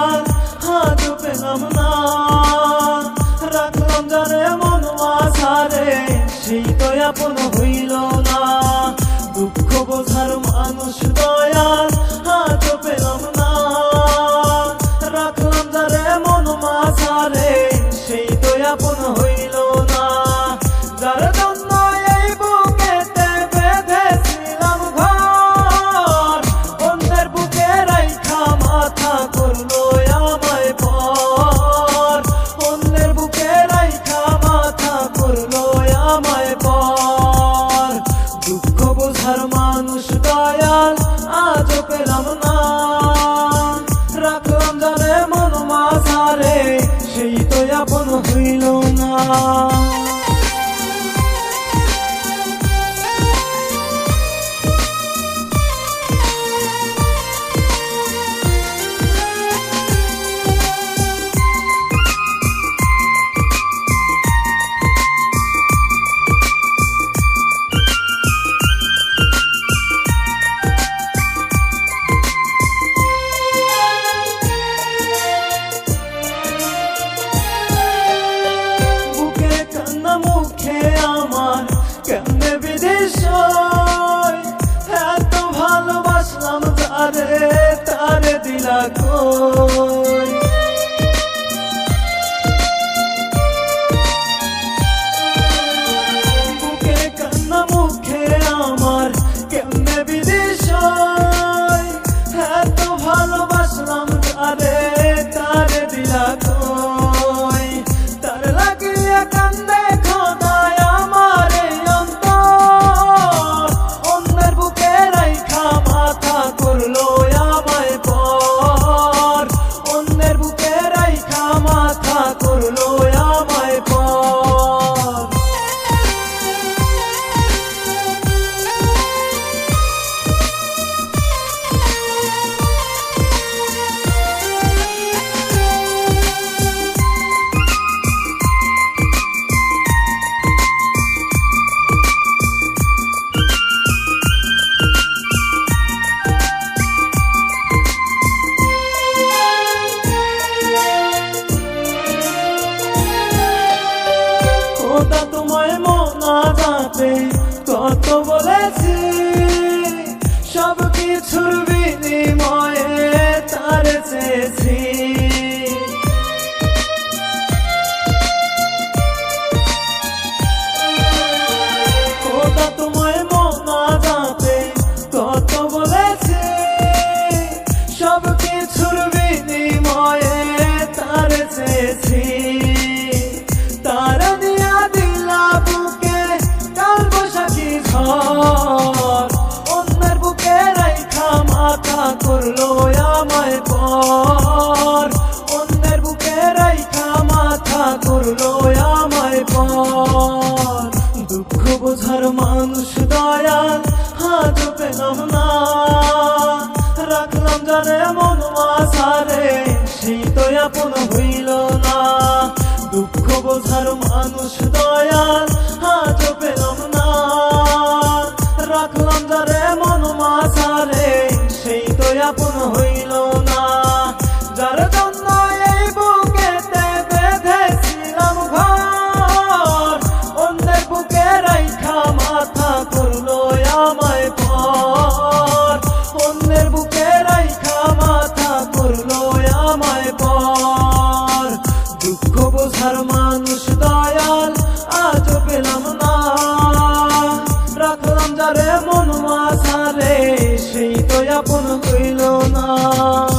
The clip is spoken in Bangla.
আর হাত পেলাম না রাখলাম যারে মন আসারে সেই তো আপন হইল না। দুঃখ বোঝার মানুষ দয়াল হাত পেলাম না রাখলাম যারে মন মাসারে সেই তো আপন হইল করল আমায় পর। দুঃখ বোঝার মানুষ দয়াল আজ পেলাম না। রাখলাম জানে মন মাঝারে, সেই তো আপন হইল না। বিদেশ এত ভালোবাসলাম তারে তারে দিলা কই? যাতে কত বলেছি সব কিছুর বিনিময়ে তার চেয়েছি। আমায় পর। অন্যের বুকে রাইখা মাথা করল আমায় পর। দুঃখ বোঝার মানুষ দয়াল হাত পেলাম না। রাখলাম জানে মন মাঝারে সেই তো আপন হইল না। দুঃখ বোঝার মানুষ দয়াল হাত পেলাম না। রাখলাম যারে মন তো আপন হইল না। যার জন্য এই বুকেতে বেঁধেছিলাম ঘর, অন্যের বুকে রাইখা মাথা করল আমায় পর। অন্যের বুকে রাইখা মাথা করল আমায় পর। দুঃখ বোঝার মানুষ দয়াল আজ পেলাম না। রাখলাম যারে মন মাথারে সেই তো আপন 妈